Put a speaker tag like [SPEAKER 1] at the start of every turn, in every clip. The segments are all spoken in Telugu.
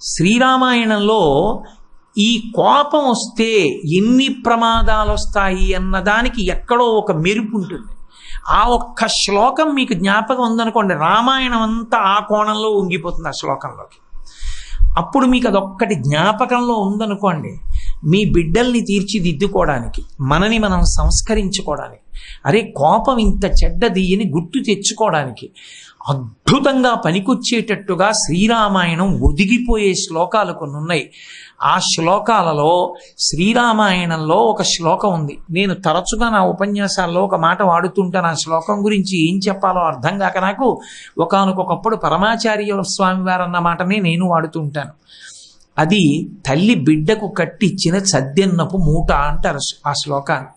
[SPEAKER 1] శ్రీరామాయణంలో ఈ కోపం వస్తే ఎన్ని ప్రమాదాలు వస్తాయి అన్నదానికి ఎక్కడో ఒక మెరుపు ఉంటుంది. ఆ ఒక్క శ్లోకం మీకు జ్ఞాపకం ఉందనుకోండి రామాయణం అంతా ఆ కోణంలో ఉంగిపోతుంది ఆ శ్లోకంలోకి. అప్పుడు మీకు అదొక్కటి జ్ఞాపకంలో ఉందనుకోండి మీ బిడ్డల్ని తీర్చిదిద్దుకోవడానికి మనని మనం సంస్కరించుకోవడానికి అరే కోపం ఇంత చెడ్డది అని గుర్తు తెచ్చుకోవడానికి అద్భుతంగా పనికొచ్చేటట్టుగా శ్రీరామాయణం ఒదిగిపోయే శ్లోకాలు కొన్ని ఉన్నాయి ఆ శ్లోకాలలో శ్రీరామాయణంలో ఒక శ్లోకం ఉంది. నేను తరచుగా నా ఉపన్యాసాల్లో ఒక మాట వాడుతుంటాను. ఆ శ్లోకం గురించి ఏం చెప్పాలో అర్థం కాక నాకు ఒకనకొకప్పుడు పరమాచార్య స్వామి వారన్న అన్న మాటనే నేను వాడుతుంటాను. అది తల్లి బిడ్డకు కట్టిచ్చిన సద్దెన్నపు మూట అంటారు ఆ శ్లోకాన్ని.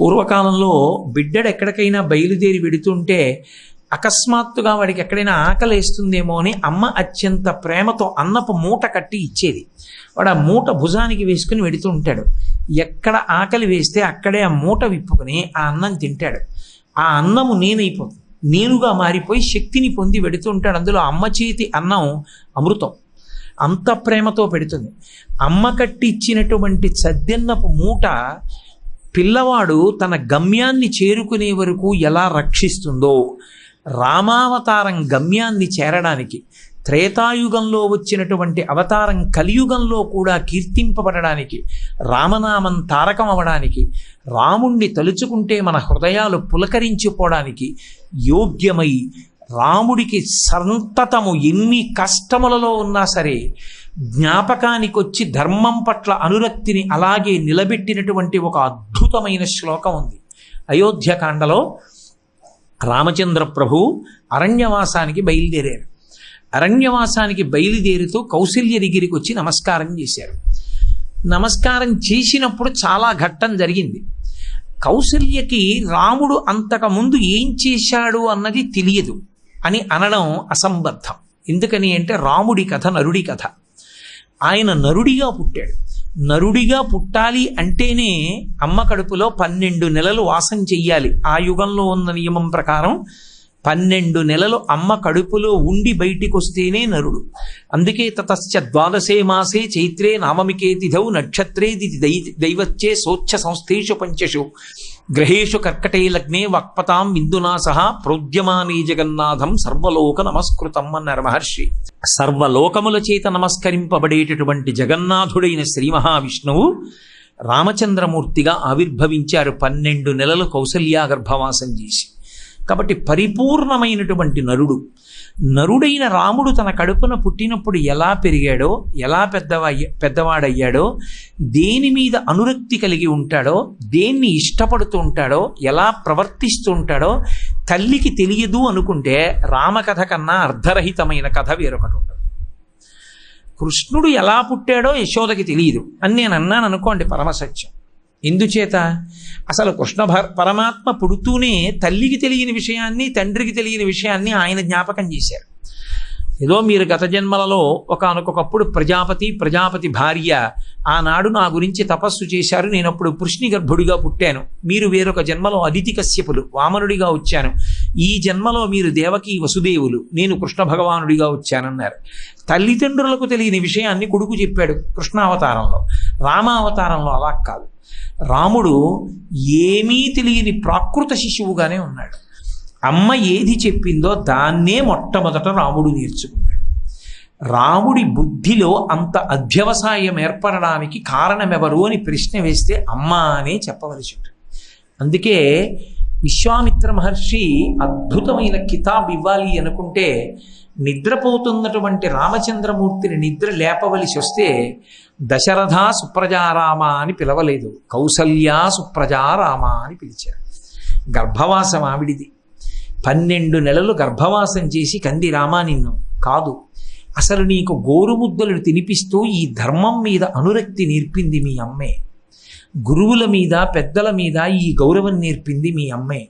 [SPEAKER 1] పూర్వకాలంలో బిడ్డడు ఎక్కడికైనా బయలుదేరి వెడుతుంటే అకస్మాత్తుగా వాడికి ఎక్కడైనా ఆకలి వేస్తుందేమో అని అమ్మ అత్యంత ప్రేమతో అన్నపు మూట కట్టి ఇచ్చేది. వాడు ఆ మూట భుజానికి వేసుకుని వెడుతూ ఉంటాడు. ఎక్కడ ఆకలి వేస్తే అక్కడే ఆ మూట విప్పుకొని ఆ అన్నం తింటాడు. ఆ అన్నము నేనైపోతుంది. నేనుగా మారిపోయి శక్తిని పొంది వెడుతూ ఉంటాడు. అందులో అమ్మ చేతి అన్నం అమృతం. అంత ప్రేమతో పెడుతుంది. అమ్మ కట్టి ఇచ్చినటువంటి సద్దెన్నపు మూట పిల్లవాడు తన గమ్యాన్ని చేరుకునే వరకు ఎలా రక్షిస్తుందో రామావతారం గమ్యాన్ని చేరడానికి త్రేతాయుగంలో వచ్చినటువంటి అవతారం కలియుగంలో కూడా కీర్తింపబడడానికి రామనామం తారకం అవడానికి రాముణ్ణి తలుచుకుంటే మన హృదయాలు పులకరించిపోవడానికి యోగ్యమై రాముడికి సంతతము ఎన్ని కష్టములలో ఉన్నా సరే జ్ఞాపకానికి వచ్చి ధర్మం పట్ల అనురక్తిని అలాగే నిలబెట్టినటువంటి ఒక అద్భుతమైన శ్లోకం ఉంది. అయోధ్యకాండలో రామచంద్ర ప్రభు అరణ్యవాసానికి బయలుదేరారు. అరణ్యవాసానికి బయలుదేరుతూ కౌశల్య దగ్గరికి వచ్చి నమస్కారం చేశారు. నమస్కారం చేసినప్పుడు చాలా ఘట్టం జరిగింది. కౌశల్యకి రాముడు అంతకుముందు ఏం చేశాడు అన్నది తెలియదు అని అనడం అసంబద్ధం. ఎందుకని అంటే రాముడి కథ నరుడి కథ. ఆయన నరుడిగా పుట్టాడు. నరుడిగా పుట్టాలి అంటేనే అమ్మ కడుపులో పన్నెండు నెలలు వాసం చెయ్యాలి. ఆ యుగంలో ఉన్న నియమం ప్రకారం పన్నెండు నెలలు అమ్మ కడుపులో ఉండి బయటికి వస్తేనే నరుడు. అందుకే తతశ్చ ద్వాదశే మాసే చైత్రే నామమికే తిథౌ నక్షత్రే దితి దై దైవచ్చే సోచ్ఛ సంస్థేషు పంచషు గ్రహేషు కర్కటే లగ్నే వక్పతాం బిందునా సహా ప్రోద్యమానే జగన్నాథం సర్వలోక నమస్కృతం అన్నారు మహర్షి. సర్వలోకముల చేత నమస్కరింపబడేటటువంటి జగన్నాథుడైన శ్రీ మహావిష్ణువు రామచంద్రమూర్తిగా ఆవిర్భవించారు పన్నెండు నెలలు కౌసల్యా గర్భవాసం చేసి. కాబట్టి పరిపూర్ణమైనటువంటి నరుడు. నరుడైన రాముడు తన కడుపున పుట్టినప్పుడు ఎలా పెరిగాడో ఎలా పెద్దవా పెద్దవాడయ్యాడో దేని మీద అనురక్తి కలిగి ఉంటాడో దేన్ని ఇష్టపడుతూ ఉంటాడో ఎలా ప్రవర్తిస్తూ ఉంటాడో తల్లికి తెలియదు అనుకుంటే రామకథ కన్నా అర్ధరహితమైన కథ వేరొకటి ఉంటుంది కృష్ణుడు ఎలా పుట్టాడో యశోదకి తెలియదు. అని నేను అన్నాను అనుకోండి పరమసత్యం. ఎందుచేత? అసలు కృష్ణ పరమాత్మ పుడుతూనే తల్లికి తెలియని విషయాన్ని తండ్రికి తెలియని విషయాన్ని ఆయన జ్ఞాపకం చేశారు. ఏదో మీరు గత జన్మలలో ఒకనకొకప్పుడు ప్రజాపతి ప్రజాపతి భార్య ఆనాడు నా గురించి తపస్సు చేశారు. నేను అప్పుడు పుష్ణి గర్భుడిగా పుట్టాను. మీరు వేరొక జన్మలో అదితి కశ్యపులు వామనుడిగా వచ్చాను. ఈ జన్మలో మీరు దేవకి వసుదేవులు. నేను కృష్ణ భగవానుడిగా వచ్చానన్నారు. తల్లిదండ్రులకు తెలియని విషయాన్ని కొడుకు చెప్పాడు కృష్ణావతారంలో రామావతారంలో అలా కాదు. రాముడు ఏమీ తెలియని ప్రాకృత శిశువుగానే ఉన్నాడు. అమ్మ ఏది చెప్పిందో దాన్నే మొట్టమొదట రాముడు నేర్చుకున్నాడు. రాముడి బుద్ధిలో అంత అధ్యవసాయం ఏర్పడడానికి కారణమెవరు అని ప్రశ్న వేస్తే అమ్మ అనే చెప్పవలసి ఉంటుంది అందుకే విశ్వామిత్ర మహర్షి అద్భుతమైన కితాబ్ ఇవ్వాలి అనుకుంటే నిద్రపోతున్నటువంటి రామచంద్రమూర్తిని నిద్ర లేపవలసి వస్తే దశరథ సుప్రజారామ అని పిలవలేదు. కౌసల్యా సుప్రజారామ అని పిలిచారు. గర్భవాసం ఆవిడిది. పన్నెండు నెలలు గర్భవాసం చేసి కంది రామా నిన్ను కాదు. అసలు నీకు గోరుముద్దలు తినిపిస్తూ ఈ ధర్మం మీద అనురక్తి నేర్పింది మీ అమ్మే. గురువుల మీద పెద్దల మీద ఈ గౌరవం నేర్పింది మీ అమ్మే.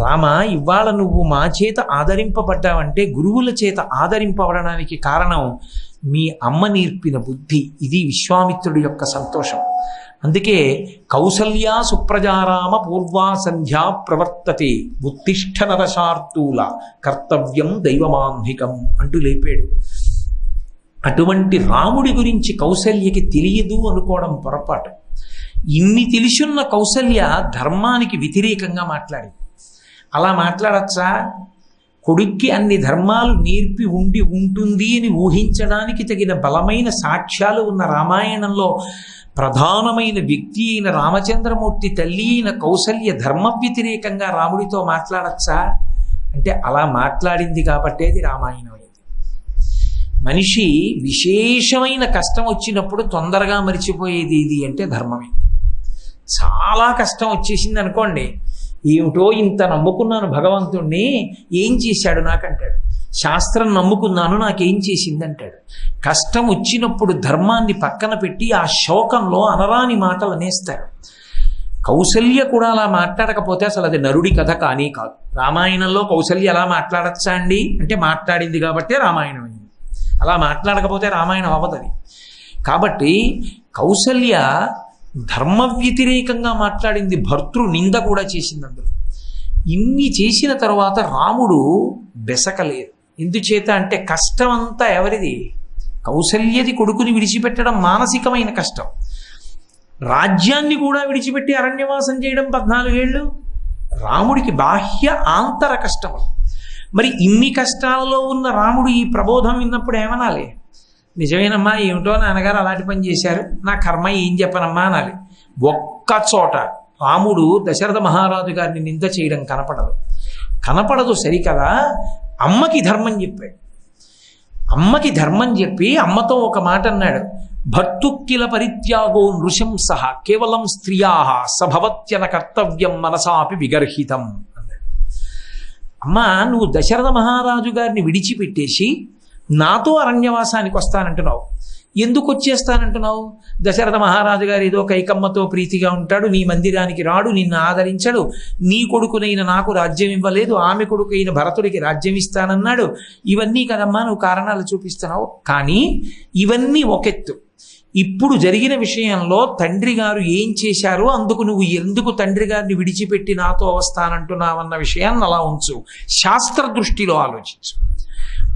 [SPEAKER 1] రామ ఇవాళ నువ్వు మా చేత ఆదరింపబడ్డావంటే గురువుల చేత ఆదరింపబడడానికి కారణం మీ అమ్మ నేర్పిన బుద్ధి. ఇది విశ్వామిత్రుడి యొక్క సంతోషం. అందుకే కౌసల్యా సుప్రజారామ పూర్వా సంధ్యా ప్రవర్తతే ఉత్తిష్ట నరశార్తూల కర్తవ్యం దైవమాన్హికం అంటూ లేపాడు. అటువంటి రాముడి గురించి కౌసల్యకి తెలియదు అనుకోవడం పొరపాటు. ఇన్ని తెలిసున్న కౌసల్య ధర్మానికి వ్యతిరేకంగా మాట్లాడింది. అలా మాట్లాడచ్చా? కొడుక్కి అన్ని ధర్మాలు నేర్పి ఉండి ఉంటుంది అని ఊహించడానికి తగిన బలమైన సాక్ష్యాలు ఉన్న రామాయణంలో ప్రధానమైన వ్యక్తి అయిన రామచంద్రమూర్తి తల్లి అయిన కౌసల్య ధర్మ వ్యతిరేకంగా రాముడితో మాట్లాడచ్చా? అంటే అలా మాట్లాడింది కాబట్టే అది రామాయణం అనేది. మనిషి విశేషమైన కష్టం వచ్చినప్పుడు తొందరగా మరిచిపోయేది ఇది అంటే ధర్మమే. చాలా కష్టం వచ్చేసింది అనుకోండి ఏమిటో ఇంత నమ్ముకున్నాను భగవంతుణ్ణి ఏం చేశాడు నాకంటాడు. శాస్త్రం నమ్ముకున్నాను నాకేం చేసింది అంటాడు కష్టం వచ్చినప్పుడు ధర్మాన్ని పక్కన పెట్టి ఆ శోకంలో అనరాని మాటలు అనేస్తాడు కౌసల్య కూడా అలా మాట్లాడకపోతే అసలు అది నరుడి కథ కానీ కాదు. రామాయణంలో కౌసల్య ఎలా మాట్లాడచ్చా అండి? అంటే మాట్లాడింది కాబట్టే రామాయణం అయింది. అలా మాట్లాడకపోతే రామాయణం అవ్వదది కాబట్టి కౌసల్య ధర్మ వ్యతిరేకంగా మాట్లాడింది భర్తృ నింద కూడా చేసింది అందులో. ఇన్ని చేసిన తర్వాత రాముడు బెసకలేదు. ఎందుచేత అంటే కష్టం అంతా ఎవరిది? కౌసల్యది కొడుకుని విడిచిపెట్టడం మానసికమైన కష్టం. రాజ్యాన్ని కూడా విడిచిపెట్టి అరణ్యవాసం చేయడం పద్నాలుగేళ్ళు? రాముడికి బాహ్య ఆంతర కష్టములు మరి ఇన్ని కష్టాలలో ఉన్న రాముడు ఈ ప్రబోధం విన్నప్పుడు ఏమనాలి? నిజమేనమ్మా ఏమిటో నాన్నగారు అలాంటి పని చేశారు. నా కర్మ ఏం చెప్పనమ్మా అనాలి. ఒక్క చోట రాముడు దశరథ మహారాజు గారిని నింద చేయడం కనపడదు. కనపడదు సరికదా? అమ్మకి ధర్మం చెప్పాడు. అమ్మకి ధర్మం చెప్పి అమ్మతో ఒక మాట అన్నాడు. భర్తుక్కిల పరిత్యాగో నృశంస కేవలం స్త్రియా సభవత్యన కర్తవ్యం మనసాపి విగర్హితం అన్నాడు. అమ్మా నువ్వు దశరథ మహారాజు గారిని విడిచిపెట్టేసి నాతో అరణ్యవాసానికి వస్తానంటున్నావు. ఎందుకు వచ్చేస్తానంటున్నావు? దశరథ మహారాజు గారు ఏదో కైకమ్మతో ప్రీతిగా ఉంటాడు నీ మందిరానికి రాడు నిన్ను ఆదరించడు. నీ కొడుకునైన నాకు రాజ్యం ఇవ్వలేదు ఆమె కొడుకు అయిన భరతుడికి రాజ్యం ఇస్తానన్నాడు. ఇవన్నీ కదమ్మా నువ్వు కారణాలు చూపిస్తున్నావు. కానీ ఇవన్నీ ఒకెత్తు. ఇప్పుడు జరిగిన విషయంలో తండ్రి గారు ఏం చేశారో అందుకు నువ్వు ఎందుకు తండ్రి గారిని విడిచిపెట్టి నాతో వస్తానంటున్నావన్న విషయాన్ని అలా ఉంచు. శాస్త్ర దృష్టిలో ఆలోచించు.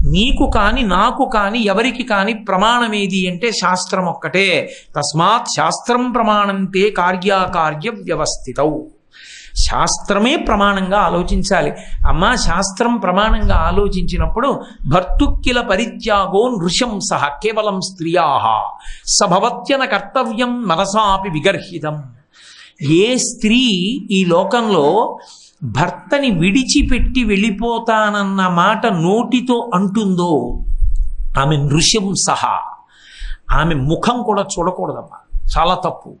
[SPEAKER 1] నీకు కాని నాకు కాని ఎవరికి కాని ప్రమాణమేది అంటే శాస్త్రం ఒక్కటే. తస్మాత్ శాస్త్రం ప్రమాణంతే కార్యాకార్య వ్యవస్థితవు శాస్త్రమే ప్రమాణంగా ఆలోచించాలి. అమ్మా శాస్త్రం ప్రమాణంగా ఆలోచించినప్పుడు భర్తుక్కిల పరిత్యాగో నృశంస కేవలం స్త్రియా సభవత్యన కర్తవ్యం మనసాపి విగర్హితం. ఏ స్త్రీ ఈ లోకంలో భర్తని విడిచిపెట్టి వెళ్ళిపోతానన్న మాట నోటితో అంటుందో ఆమె నృశంస ఆమె ముఖం కూడా చూడకూడదమ్మా. చాలా తప్పు.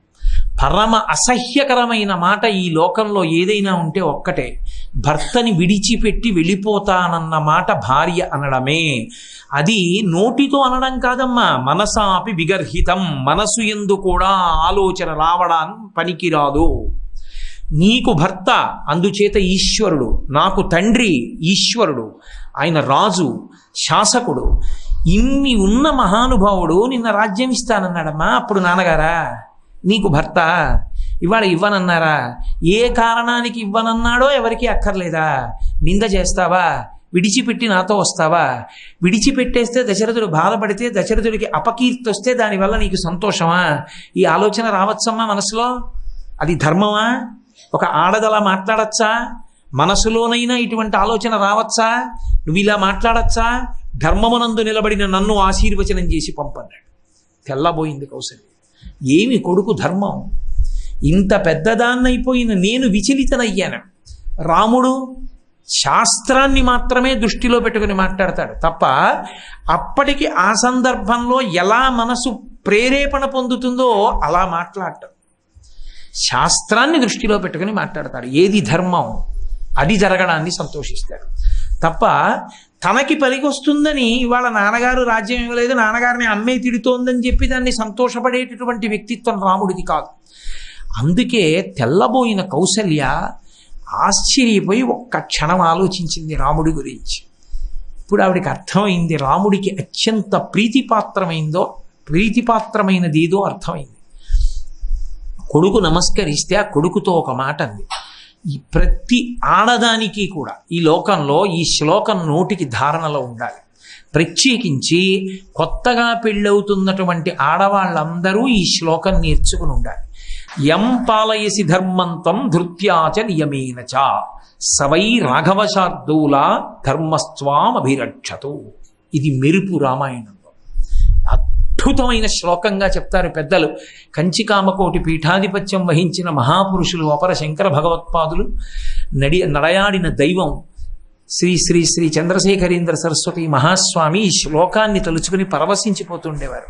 [SPEAKER 1] పరమ అసహ్యకరమైన మాట ఈ లోకంలో ఏదైనా ఉంటే ఒక్కటే. భర్తని విడిచిపెట్టి వెళ్ళిపోతానన్న మాట భార్య అనడమే. అది నోటితో అనడం కాదమ్మా. మనసాపి విగర్హితం. మనసు ఎందు కూడా ఆలోచన రావడం పనికిరాదు. నీకు భర్త అందుచేత ఈశ్వరుడు. నాకు తండ్రి ఈశ్వరుడు. ఆయన రాజు శాసకుడు. ఇన్ని ఉన్న మహానుభావుడు నిన్న రాజ్యం ఇస్తానన్నాడమ్మా. అప్పుడు నాన్నగారా నీకు భర్త ఇవాళ ఇవ్వనన్నారా? ఏ కారణానికి ఇవ్వనన్నాడో ఎవరికి అక్కర్లేదా? నింద చేస్తావా? విడిచిపెట్టి నాతో వస్తావా? విడిచిపెట్టేస్తే దశరథుడు బాధపడితే దశరథుడికి అపకీర్తి వస్తే దానివల్ల నీకు సంతోషమా? ఈ ఆలోచన రావచ్చమ్మా మనసులో? అది ధర్మమా? ఒక ఆడదలా మాట్లాడచ్చా? మనసులోనైనా ఇటువంటి ఆలోచన రావచ్చా? నువ్వు ఇలా మాట్లాడచ్చా? ధర్మమునందు నిలబడిన నన్ను ఆశీర్వచనం చేసి పంపన్నాడు. తెల్లబోయింది కౌశల్య. ఏమి కొడుకు ధర్మం? ఇంత పెద్దదాన్నైపోయిన నేను విచలితనయ్యాను. రాముడు శాస్త్రాన్ని మాత్రమే దృష్టిలో పెట్టుకుని మాట్లాడతాడు తప్ప అప్పటికి ఆ సందర్భంలో ఎలా మనసు ప్రేరేపణ పొందుతుందో అలా మాట్లాడటం. శాస్త్రాన్ని దృష్టిలో పెట్టుకుని మాట్లాడతాడు. ఏది ధర్మం? అది జరగడాన్ని సంతోషిస్తాడు. తప్ప తనకి పలికొస్తుందని ఇవాళ నాన్నగారు రాజ్యం ఇవ్వలేదు నాన్నగారిని అమ్మే తిడుతోందని చెప్పి దాన్ని సంతోషపడేటటువంటి వ్యక్తిత్వం రాముడిది కాదు. అందుకే తెల్లబోయిన కౌసల్య ఆశ్చర్యపోయి ఒక్క క్షణం ఆలోచించింది రాముడి గురించి. ఇప్పుడు ఆవిడకి అర్థమైంది రాముడికి అత్యంత ప్రీతిపాత్రమైందో ప్రీతిపాత్రమైనది ఏదో అర్థమైంది. కొడుకు నమస్కరిస్తే ఆ కొడుకుతో ఒక మాట అంది. ఈ ప్రతి ఆడదానికి కూడా ఈ లోకంలో ఈ శ్లోకం నోటికి ధారణలో ఉండాలి. ప్రత్యేకించి కొత్తగా పెళ్ళవుతున్నటువంటి ఆడవాళ్ళందరూ ఈ శ్లోకం నేర్చుకుని ఉండాలి. యం పాలయసి ధర్మంతం ధృత్యాచ నియమేన చ సవై రాఘవశార్దూల ధర్మస్వామభిరక్షతు ఇది మెరుపు రామాయణం. అద్భుతమైన శ్లోకంగా చెప్తారు పెద్దలు. కంచికామకోటి పీఠాధిపత్యం వహించిన మహాపురుషులు అపర శంకర భగవత్పాదులు నడి నడయాడిన దైవం శ్రీ శ్రీ శ్రీ చంద్రశేఖరేంద్ర సరస్వతి మహాస్వామి ఈ శ్లోకాన్ని తలుచుకుని పరవశించిపోతుండేవారు.